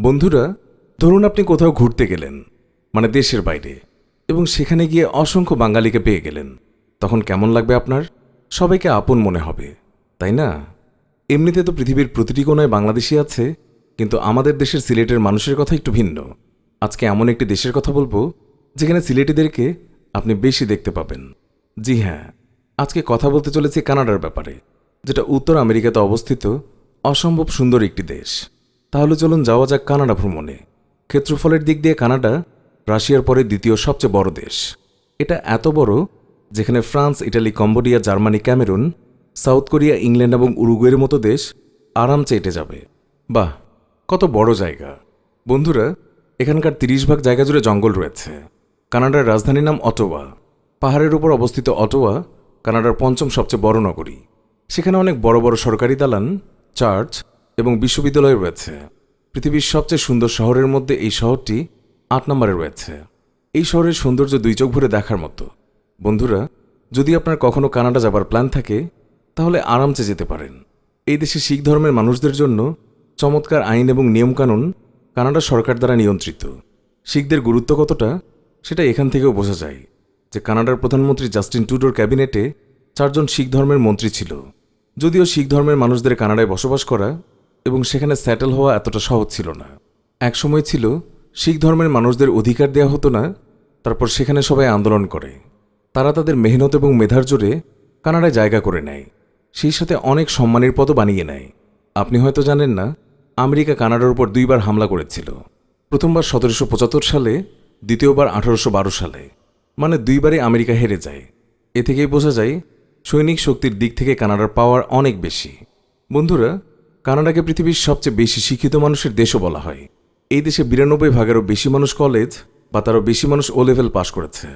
বন্ধুরা, ধরুন আপনি কোথাও ঘুরতে গেলেন মানে দেশের বাইরে, এবং সেখানে গিয়ে অসংখ্য বাঙালিকে পেয়ে গেলেন। তখন কেমন লাগবে আপনার? সবাইকে আপন মনে হবে, তাই না? এমনিতে তো পৃথিবীর প্রতিটি কোনায় বাংলাদেশি আছে, কিন্তু আমাদের দেশের সিলেটের মানুষের কথা একটু ভিন্ন। আজকে এমন একটি দেশের কথা বলব, যেখানে সিলেটিদেরকে আপনি বেশি দেখতে পাবেন। জি হ্যাঁ আজকে কথা বলতে চলেছি কানাডার ব্যাপারে, যেটা উত্তর আমেরিকাতে অবস্থিত অসম্ভব সুন্দর একটি দেশ। তাহলে চলুন যাওয়া যাক কানাডা ভ্রমণে। ক্ষেত্রফলের দিক দিয়ে কানাডা রাশিয়ার পরে দ্বিতীয় সবচেয়ে বড় দেশ। এটা এত বড় যেখানে France, Italy, Cambodia, Germany, Cameroon, South Korea, England এবং উরুগুয়ের মতো দেশ আরামসে এটে যাবে। বাহ, কত বড় জায়গা। বন্ধুরা, এখানকার তিরিশ ভাগ জায়গা জুড়ে জঙ্গল রয়েছে। কানাডার রাজধানীর নাম অটোয়া। পাহাড়ের উপর অবস্থিত অটোয়া কানাডার পঞ্চম সবচেয়ে বড় নগরী। সেখানে অনেক বড় বড় সরকারি দালান, চার্চ এবং বিশ্ববিদ্যালয় রয়েছে। পৃথিবীর সবচেয়ে সুন্দর শহরের মধ্যে এই শহরটি আট নম্বরে রয়েছে। এই শহরের সৌন্দর্য দুই চোখ ভরে দেখার মতো। বন্ধুরা, যদি আপনার কখনো কানাডা যাবার প্ল্যান থাকে, তাহলে আরামসে যেতে পারেন। এই দেশে শিখ ধর্মের মানুষদের জন্য চমৎকার আইন এবং নিয়মকানুন কানাডা সরকার দ্বারা নিয়ন্ত্রিত। শিখদের গুরুত্ব কতটা, সেটা এখান থেকেও বোঝা যায় যে কানাডার প্রধানমন্ত্রী জাস্টিন টুডোর ক্যাবিনেটে চারজন শিখ ধর্মের মন্ত্রী ছিল। যদিও শিখ ধর্মের মানুষদের কানাডায় বসবাস করা এবং সেখানে স্যাটেল হওয়া এতটা সহজ ছিল না। একসময় ছিল, শিখ ধর্মের মানুষদের অধিকার দেওয়া হতো না, তারপর সেখানে সবাই আন্দোলন করে। তারা তাদের মেহনত এবং মেধার জোরে কানাডায় জায়গা করে নেয়। সেই সাথে অনেক সম্মানের পদও বানিয়ে নেয়। আপনি হয়তো জানেন না, আমেরিকা কানাডার উপর দুইবার হামলা করেছিল। প্রথমবার সতেরোশো পঁচাত্তর সালে, দ্বিতীয়বার আঠারোশো বারো সালে। মানে দুইবারই আমেরিকা হেরে যায়। এ থেকেই বোঝা যায়, সৈনিক শক্তির দিক থেকে কানাডার পাওয়ার অনেক বেশি। বন্ধুরা কানাডাকে পৃথিবীর সবচেয়ে বেশি শিক্ষিত মানুষের দেশও বলা হয়। এই দেশে বিরানব্বই ভাগেরও বেশি মানুষ কলেজ বা তারও বেশি মানুষ ও লেভেল পাশ করেছে।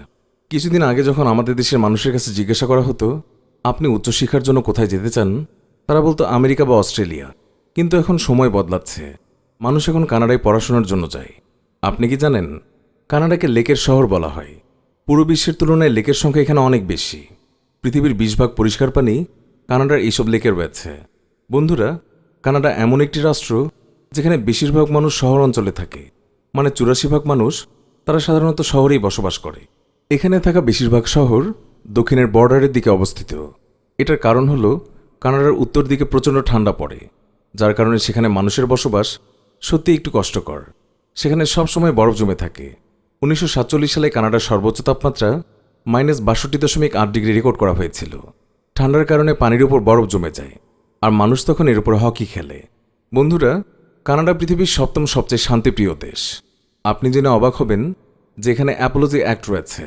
কিছুদিন আগে যখন আমাদের দেশের মানুষের কাছে জিজ্ঞাসা করা হতো, আপনি উচ্চশিক্ষার জন্য কোথায় যেতে চান? তারা বলতো, আমেরিকা বা অস্ট্রেলিয়া। কিন্তু এখন সময় বদলাচ্ছে। মানুষ এখন কানাডায় পড়াশোনার জন্য যায়। আপনি কি জানেন? কানাডাকে লেকের শহর বলা হয়। পুরো বিশ্বের তুলনায় লেকের সংখ্যা এখানে অনেক বেশি। পৃথিবীর বিশ ভাগ পরিষ্কার পানি কানাডার এইসব লেকে রয়েছে। বন্ধুরা কানাডা এমন একটি রাষ্ট্র যেখানে বেশিরভাগ মানুষ শহর অঞ্চলে থাকে। মানে চুরাশি ভাগ মানুষ তারা সাধারণত শহরেই বসবাস করে। এখানে থাকা বেশিরভাগ শহর দক্ষিণের বর্ডারের দিকে অবস্থিত। এটার কারণ হলো কানাডার উত্তর দিকে প্রচণ্ড ঠান্ডা পড়ে, যার কারণে সেখানে মানুষের বসবাস সত্যি একটু কষ্টকর। সেখানে সবসময় বরফ জমে থাকে। উনিশশো সাতচল্লিশ সালে কানাডার সর্বোচ্চ তাপমাত্রা মাইনাস বাষট্টি দশমিক আট ডিগ্রি রেকর্ড করা হয়েছিল। ঠান্ডার কারণে পানির উপর বরফ জমে যায়। আর মানুষ তখন এর উপর হকি খেলে। বন্ধুরা, কানাডা পৃথিবীর সপ্তম সবচেয়ে শান্তিপ্রিয় দেশ। আপনি জেনে অবাক হবেন যে এখানে অ্যাপোলজি অ্যাক্ট রয়েছে।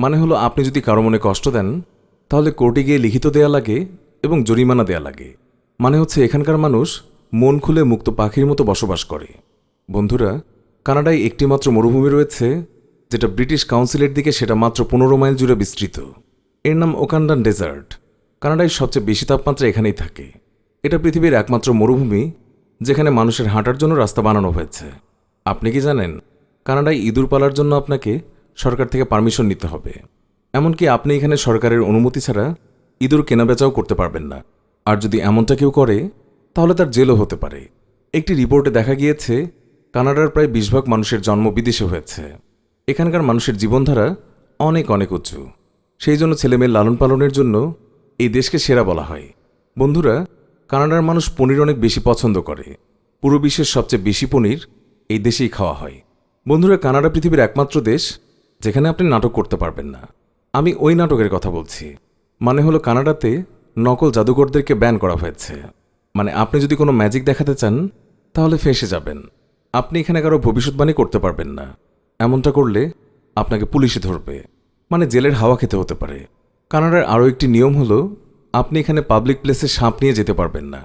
মানে হলো, আপনি যদি কারও মনে কষ্ট দেন, তাহলে কোর্টে গিয়ে লিখিত দেয়া লাগে এবং জরিমানা দেয়া লাগে। মানে হচ্ছে, এখানকার মানুষ মন খুলে মুক্ত পাখির মতো বসবাস করে। বন্ধুরা, কানাডায় একটিমাত্র মরুভূমি রয়েছে, যেটা ব্রিটিশ কাউন্সিলের দিকে সেটা মাত্র পনেরো মাইল জুড়ে বিস্তৃত। এর নাম ওকান্ডান ডেজার্ট। কানাডায় সবচেয়ে বেশি তাপমাত্রা এখানেই থাকে। এটা পৃথিবীর একমাত্র মরুভূমি, যেখানে মানুষের হাঁটার জন্য রাস্তা বানানো হয়েছে। আপনি কি জানেন? কানাডায় ইঁদুর পালার জন্য আপনাকে সরকার থেকে পারমিশন নিতে হবে। এমনকি আপনি এখানে সরকারের অনুমতি ছাড়া ইঁদুর কেনাবেচাও করতে পারবেন না। আর যদি এমনটা কেউ করে, তাহলে তার জেলও হতে পারে। একটি রিপোর্টে দেখা গিয়েছে, কানাডার প্রায় বিশ ভাগ মানুষের জন্ম বিদেশে হয়েছে। এখানকার মানুষের জীবনধারা অনেক অনেক উঁচু। সেই জন্য ছেলেমেয়ের লালন পালনের জন্য এই দেশকে সেরা বলা হয়। বন্ধুরা কানাডার মানুষ পনির অনেক বেশি পছন্দ করে। পুরো বিশ্বের সবচেয়ে বেশি পনির এই দেশেই খাওয়া হয়। বন্ধুরা, কানাডা পৃথিবীর একমাত্র দেশ যেখানে আপনি নাটক করতে পারবেন না। আমি ওই নাটকের কথা বলছি। মানে হলো কানাডাতে নকল জাদুকরদেরকে ব্যান করা হয়েছে। মানে আপনি যদি কোনো ম্যাজিক দেখাতে চান, তাহলে ফেঁসে যাবেন। আপনি এখানে কারও ভবিষ্যৎবাণী করতে পারবেন না। এমনটা করলে আপনাকে পুলিশে ধরবে। মানে জেলের হাওয়া খেতে হতে পারে। কানাডার আরও একটি নিয়ম হলো আপনি এখানে পাবলিক প্লেসে সাপ নিয়ে যেতে পারবেন না।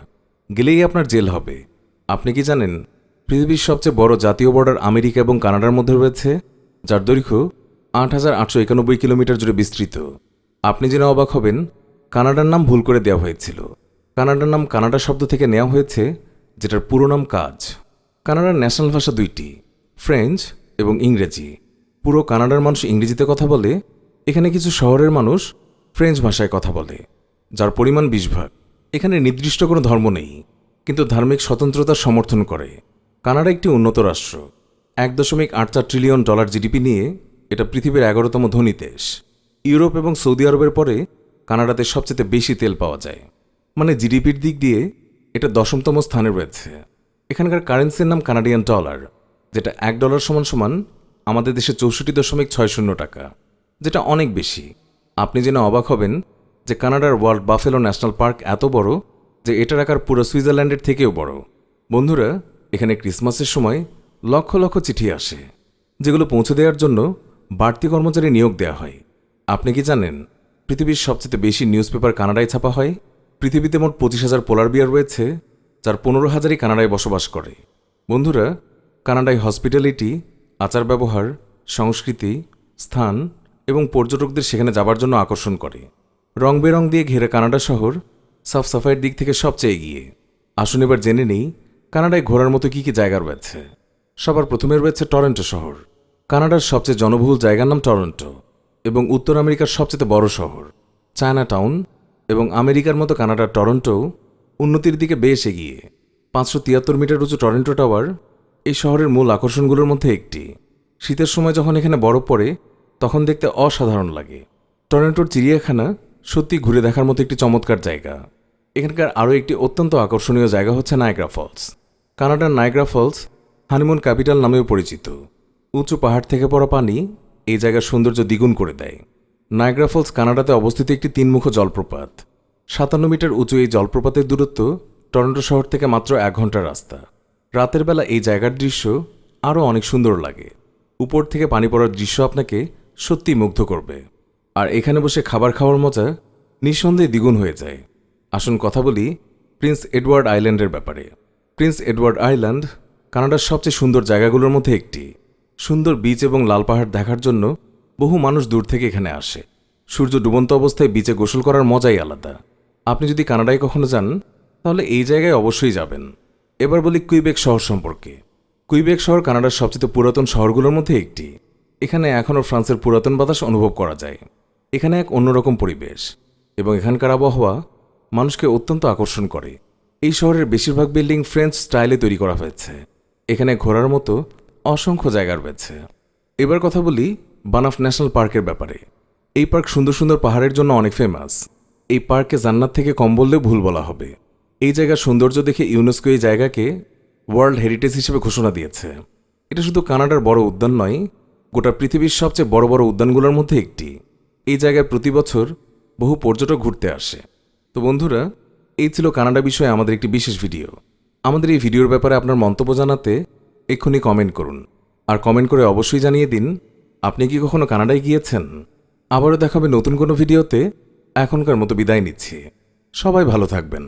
গেলেই আপনার জেল হবে। আপনি কি জানেন, পৃথিবীর সবচেয়ে বড় জাতীয় বর্ডার আমেরিকা এবং কানাডার মধ্যে রয়েছে, যার দৈর্ঘ্য আট হাজার আটশো একানব্বই কিলোমিটার জুড়ে বিস্তৃত। আপনি জেনে অবাক হবেন, কানাডার নাম ভুল করে দেওয়া হয়েছিল। কানাডার নাম কানাডা শব্দ থেকে নেওয়া হয়েছে, যেটার পুরো নাম কাজ। কানাডার ন্যাশনাল ভাষা দুইটি ফ্রেঞ্চ এবং ইংরেজি। পুরো কানাডার মানুষ ইংরেজিতে কথা বলে, এখানে কিছু শহরের মানুষ ফ্রেঞ্চ ভাষায় কথা বলে। যার পরিমাণ বিশ ভাগ। এখানে নির্দিষ্ট কোনো ধর্ম নেই, কিন্তু ধার্মিক স্বতন্ত্রতা সমর্থন করে। কানাডা একটি উন্নত রাষ্ট্র। এক দশমিক আট চার ট্রিলিয়ন ডলার জিডিপি নিয়ে এটা পৃথিবীর এগারোতম ধনী দেশ। ইউরোপ এবং সৌদি আরবের পরে কানাডাতে সবচেয়ে বেশি তেল পাওয়া যায়। মানে জিডিপির দিক দিয়ে এটা দশমতম স্থানে রয়েছে। এখানকার কারেন্সির নাম কানাডিয়ান ডলার, যেটা এক ডলার সমান সমান আমাদের দেশে চৌষট্টি দশমিক ছয় শূন্য টাকা, যেটা অনেক বেশি। আপনি জেনে অবাক হবেন যে কানাডার ওয়ার্ল্ড বাফেলো ন্যাশনাল পার্ক এত বড় যে এটার আকার পুরো সুইজারল্যান্ডের থেকেও বড়। বন্ধুরা, এখানে ক্রিসমাসের সময় লক্ষ লক্ষ চিঠি আসে, যেগুলো পৌঁছে দেওয়ার জন্য বাড়তি কর্মচারী নিয়োগ দেওয়া হয়। আপনি কি জানেন, পৃথিবীর সবচেয়ে বেশি নিউজ পেপার কানাডায় ছাপা হয়? পৃথিবীতে মোট পঁচিশ হাজার পোলার বিয়ার রয়েছে, যার পনেরো হাজারই কানাডায় বসবাস করে। বন্ধুরা, কানাডায় হসপিটালিটি, আচার ব্যবহার, সংস্কৃতি, স্থান এবং পর্যটকদের সেখানে যাবার জন্য আকর্ষণ করে। রং বেরং দিয়ে ঘেরা কানাডা শহর সাফ সাফাইয়ের দিক থেকে সবচেয়ে এগিয়ে। আসুন এবার জেনে নিই কানাডায় ঘোরার মতো কী কী জায়গা রয়েছে। সবার প্রথমে রয়েছে টরেন্টো শহর। কানাডার সবচেয়ে জনবহুল জায়গার নাম টরন্টো এবং উত্তর আমেরিকার সবচেয়ে বড় শহর চায়না টাউন এবং আমেরিকার মতো কানাডার টরন্টো উন্নতির দিকে বেশ এগিয়ে। পাঁচশো তিয়াত্তর মিটার উঁচু টরেন্টো টাওয়ার এই শহরের মূল আকর্ষণগুলোর মধ্যে একটি। শীতের সময় যখন এখানে বরফ পড়ে, তখন দেখতে অসাধারণ লাগে। টরেন্টোর চিড়িয়াখানা সত্যি ঘুরে দেখার মতো একটি চমৎকার জায়গা। এখানকার আরও একটি অত্যন্ত আকর্ষণীয় জায়গা হচ্ছে নায়গ্রা ফলস। কানাডার নায়গ্রা ফলস হানিমুন ক্যাপিটাল নামেও পরিচিত। উঁচু পাহাড় থেকে পড়া পানি এই জায়গার সৌন্দর্য দ্বিগুণ করে দেয়। নায়গ্রা ফলস কানাডাতে অবস্থিত একটি তিনমুখ জলপ্রপাত। সাতান্ন মিটার উঁচু এই জলপ্রপাতের দূরত্ব টরন্টো শহর থেকে মাত্র এক ঘণ্টার রাস্তা। রাতের বেলা এই জায়গার দৃশ্য আরও অনেক সুন্দর লাগে। উপর থেকে পানি পড়ার দৃশ্য আপনাকে সত্যি মুগ্ধ করবে। আর এখানে বসে খাবার খাওয়ার মজা নিঃসন্দেহে দ্বিগুণ হয়ে যায়। আসুন কথা বলি প্রিন্স এডওয়ার্ড আইল্যান্ডের ব্যাপারে। প্রিন্স এডওয়ার্ড আইল্যান্ড কানাডার সবচেয়ে সুন্দর জায়গাগুলোর মধ্যে একটি। সুন্দর বিচ এবং লাল পাহাড় দেখার জন্য বহু মানুষ দূর থেকে এখানে আসে। সূর্য ডুবন্ত অবস্থায় বিচে গোসল করার মজাই আলাদা। আপনি যদি কানাডায় কখনো যান, তাহলে এই জায়গায় অবশ্যই যাবেন। এবার বলি কুইবেক শহর সম্পর্কে। কুইবেক শহর কানাডার সবচেয়ে পুরাতন শহরগুলোর মধ্যে একটি। এখানে এখনও ফ্রান্সের পুরাতন বাতাস অনুভব করা যায়। এখানে এক অন্যরকম পরিবেশ এবং এখানকার আবহাওয়া মানুষকে অত্যন্ত আকর্ষণ করে। এই শহরের বেশিরভাগ বিল্ডিং ফ্রেঞ্চ স্টাইলে তৈরি করা হয়েছে। এখানে ঘোরার মতো অসংখ্য জায়গা রয়েছে। এবার কথা বলি বানাফ ন্যাশনাল পার্কের ব্যাপারে। এই পার্ক সুন্দর সুন্দর পাহাড়ের জন্য অনেক ফেমাস এই পার্কে জান্নাত থেকে কম বললেও ভুল বলা হবে। এই জায়গার সৌন্দর্য দেখে ইউনেস্কো এই জায়গাকে ওয়ার্ল্ড হেরিটেজ হিসেবে ঘোষণা দিয়েছে। এটা শুধু কানাডার বড় উদ্যান নয়, গোটা পৃথিবীর সবচেয়ে বড় বড় উদ্যানগুলোর মধ্যে একটি। এই জায়গায় প্রতি বছর বহু পর্যটক ঘুরতে আসে। তো বন্ধুরা, এই ছিল কানাডা বিষয়ে আমাদের একটি বিশেষ ভিডিও। আমাদের এই ভিডিওর ব্যাপারে আপনার মন্তব্য জানাতে এক্ষুনি কমেন্ট করুন। আর কমেন্ট করে অবশ্যই জানিয়ে দিন, আপনি কি কখনো কানাডায় গিয়েছেন? আবারও দেখাবে নতুন কোনো ভিডিওতে এখনকার মতো বিদায় নিচ্ছি। সবাই ভালো থাকবেন।